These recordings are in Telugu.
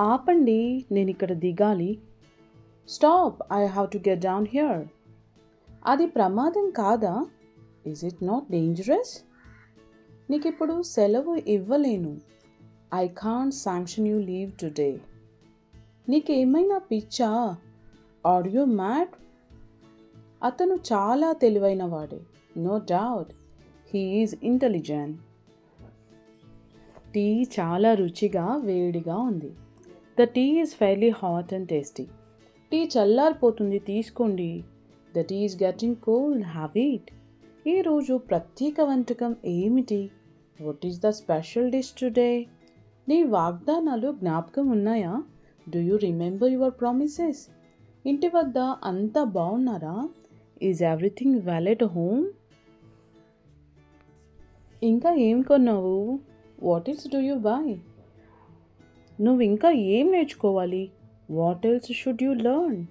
ఆపండి నేను ఇక్కడ దిగాలి. Stop I have to get down here. అది ప్రమాదం కాదా? ఇస్ ఇట్ నాట్ డేంజరస్ నీకు ఇప్పుడు సెలవు ఇవ్వలేను. I can't sanction you leave today నీకేమైనా పిచ్చా? ఆర్ యూ మ్యాడ్ అతను చాలా తెలివైన వాడే no doubt he is intelligent tea చాలా రుచిగా వేడిగా ఉంది. The tea is fairly hot and tasty tea చల్లారిపోతుంది తీసుకోండి. The tea is getting cold have it ఈరోజు ప్రత్యేక వంటకం ఏమిటి what is the special dish today నీ వాగ్దానాలు జ్ఞాపకం ఉన్నాయా? Do you remember your promises ఇంటి వద్ద అంతా బాగున్నారా is everything well at home ఇంకా ఏం కొన్నావు? What else do you buy నువ్వు ఇంకా ఏం నేర్చుకోవాలి? What else should you learn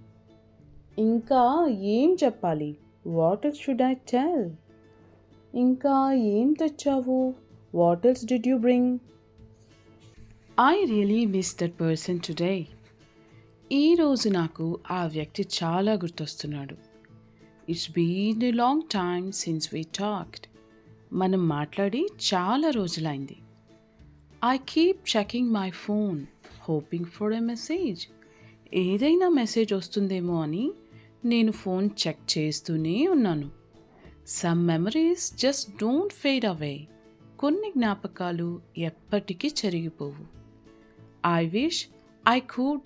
ఇంకా ఏం చెప్పాలి? What else should I tell ఇంకా ఏం తెచ్చావు? What else did you bring I really miss that person today ఈరోజు నాకు ఆ వ్యక్తి చాలా గుర్తొస్తున్నాడు. It's been a long time since we talked మనం మాట్లాడి చాలా రోజులైంది. I keep checking my phone hoping for a message ఏదైనా మెసేజ్ వస్తుందేమో అని నేను ఫోన్ చెక్ చేస్తూనే ఉన్నాను. Some memories just don't fade away కొన్ని జ్ఞాపకాలు ఎప్పటికీ చెరిగిపోవు. I wish I could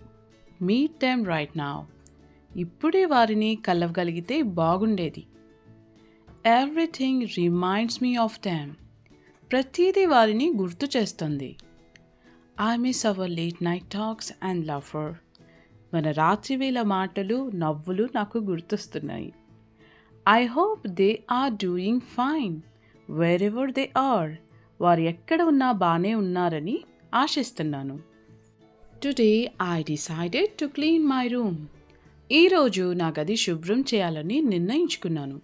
meet them right now ఇప్పుడే వారిని కలవగలిగితే బాగుండేది. Everything reminds me of them ప్రతిదీ వారిని గుర్తు చేస్తుంది. I miss our late night talks and laughter మన రాత్రివేళ మాటలు నవ్వులు నాకు గుర్తొస్తున్నాయి. I hope they are doing fine. Wherever they are. వారు ఎక్కడ ఉన్నా బాగానే ఉన్నారని ఆశిస్తున్నాను. Today I decided to clean my room. ఈరోజు నా గది శుభ్రం చేయాలని నిర్ణయించుకున్నాను.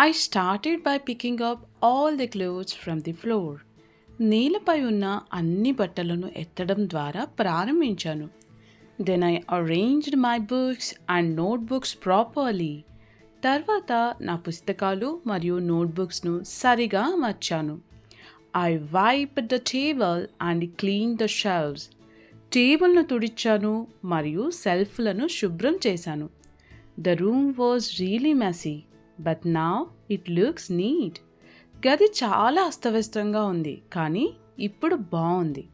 I started by picking up all the clothes from the floor నేలపై ఉన్న అన్ని బట్టలను ఎత్తడం ద్వారా ప్రారంభించాను. Then I arranged my books and notebooks properly తర్వాత నా పుస్తకాలు మరియు నోట్బుక్స్ను సరిగా అమర్చాను I wipe the table and clean the shelves టేబుల్ను తుడిచాను మరియు సెల్ఫ్లను శుభ్రం చేశాను. The room was really messy but now it looks neat గది చాలా అస్తవ్యస్తంగా ఉంది కానీ ఇప్పుడు బాగుంది.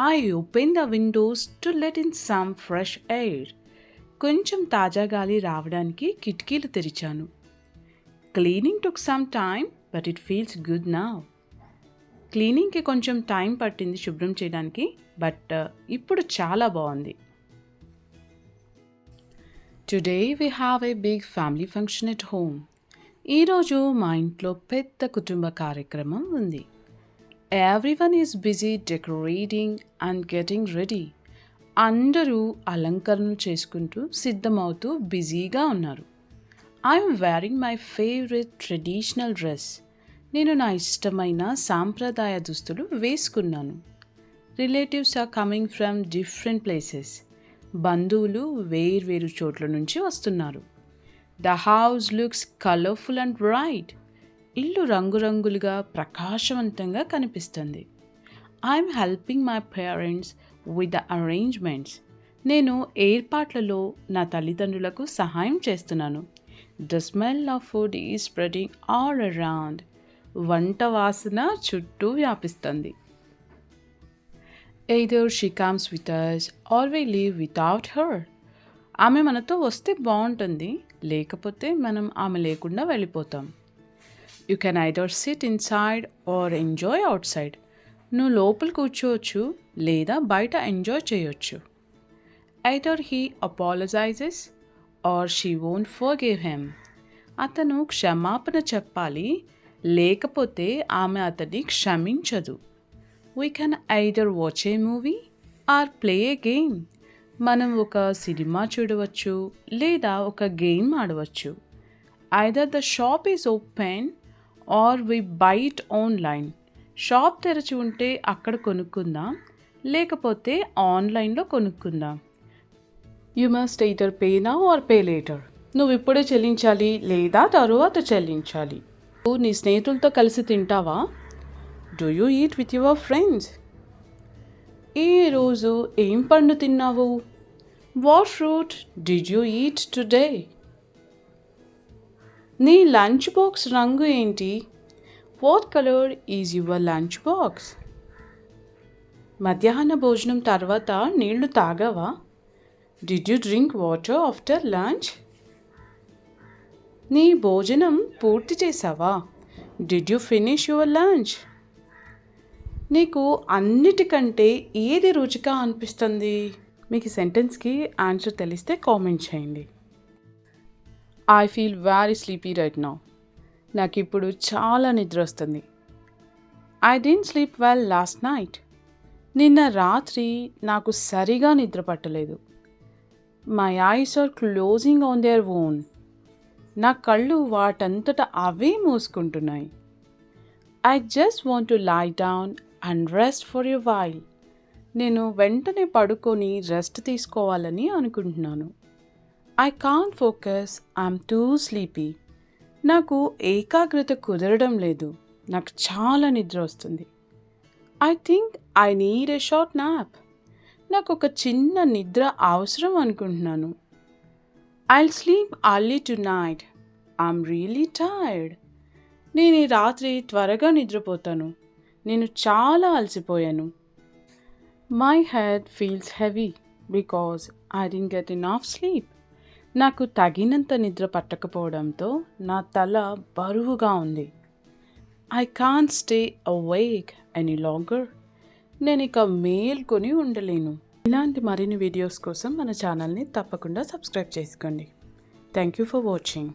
I open the windows to let in some fresh air కొంచెం తాజా గాలి రావడానికి కిటికీలు తెరిచాను. Cleaning took some time but it feels good నా క్లీనింగ్కి కొంచెం టైం పట్టింది శుభ్రం చేయడానికి బట్ uh, ఇప్పుడు చాలా బాగుంది. Today we have a big family function at home ఈరోజు మా ఇంట్లో పెద్ద కుటుంబ కార్యక్రమం ఉంది. Everyone is busy decorating and getting ready అందరూ అలంకరణలు చేసుకుంటూ సిద్ధమవుతూ బిజీగా ఉన్నారు. I'm wearing my favourite traditional dress నేను నా ఇష్టమైన సాంప్రదాయ దుస్తులు వేసుకున్నాను. Relatives are coming from different places బంధువులు వేర్వేరు చోట్ల నుంచి వస్తున్నారు. The house looks colourful and bright ఇల్లు రంగురంగులుగా ప్రకాశవంతంగా కనిపిస్తుంది. I'm helping my parents with the arrangements నేను ఏర్పాట్లలో నా తల్లిదండ్రులకు సహాయం చేస్తున్నాను. The smell of food is spreading all around వంట వాసన చుట్టూ వ్యాపిస్తుంది. Either she comes with us or we leave without her ఆమె మనతో వస్తే బాగుంటుంది. లేకపోతే మనం ఆమె లేకుండా వెళ్ళిపోతాం. You can either sit inside or enjoy outside నువ్వు లోపల కూర్చోవచ్చు లేదా బయట ఎంజాయ్ చేయొచ్చు. Either he apologizes or she won't forgive him అతను క్షమాపణ చెప్పాలి. లేకపోతే ఆమె అతన్ని క్షమించదు. We can either watch a movie or play a game మనం ఒక సినిమా చూడవచ్చు లేదా ఒక గేమ్ ఆడవచ్చు. Either the shop is open or we buy online shop తెరచి ఉంటే అక్కడ కొనుక్కుందాం లేకపోతే ఆన్లైన్లో కొనుక్కుందాం. You must either pay now or pay later నువ్వు ఇప్పుడే చెల్లించాలి లేదా తరువాత చెల్లించాలి. నువ్వు నీ స్నేహితులతో కలిసి తింటావా? Do you eat with your friends ఈరోజు ఏం పండు తిన్నావు? What fruit did you eat today నీ లంచ్ బాక్స్ రంగు ఏంటి? What colour is your lunch box మధ్యాహ్న భోజనం తర్వాత నీళ్ళు తాగావా? Did you drink water after lunch నీ భోజనం పూర్తి చేసావా? Did you finish your lunch నీకు అన్నిటికంటే ఏది రుచిగా అనిపిస్తుంది? మీకు ఈ సెంటెన్స్కి ఆన్సర్ తెలిస్తే కామెంట్ చేయండి. I feel very sleepy right now నాకు ఇప్పుడు చాలా నిద్ర వస్తుంది. I didn't sleep well last night నిన్న రాత్రి నాకు సరిగా నిద్ర పట్టలేదు. My eyes are closing on their own నా కళ్ళు వాటంతట అవే మూసుకుంటున్నాయి. I just want to lie down and rest for you while నేను వెంటనే పడుకొని రెస్ట్ తీసుకోవాలని అనుకుంటున్నాను. I can't focus I'm too sleepy నాకు ఏకాగ్రత కుదరడం లేదు. నాకు చాలా నిద్ర వస్తుంది. I think I need a short nap నాకు ఒక చిన్న నిద్ర అవసరం అనుకుంటున్నాను. I sleep early tonight I'm really tired నేను ఈ రాత్రి త్వరగా నిద్రపోతాను. నేను చాలా అలసిపోయాను. My head feels heavy because I didn't get enough sleep నాకు తగినంత నిద్ర పట్టకపోవడంతో నా తల బరువుగా ఉంది. I can't stay awake any longer నేను ఇక మేల్కొని ఉండలేను. ఇలాంటి మరిన్ని వీడియోస్ కోసం మన ఛానల్ని తప్పకుండా సబ్స్క్రైబ్ చేసుకోండి. Thank you for watching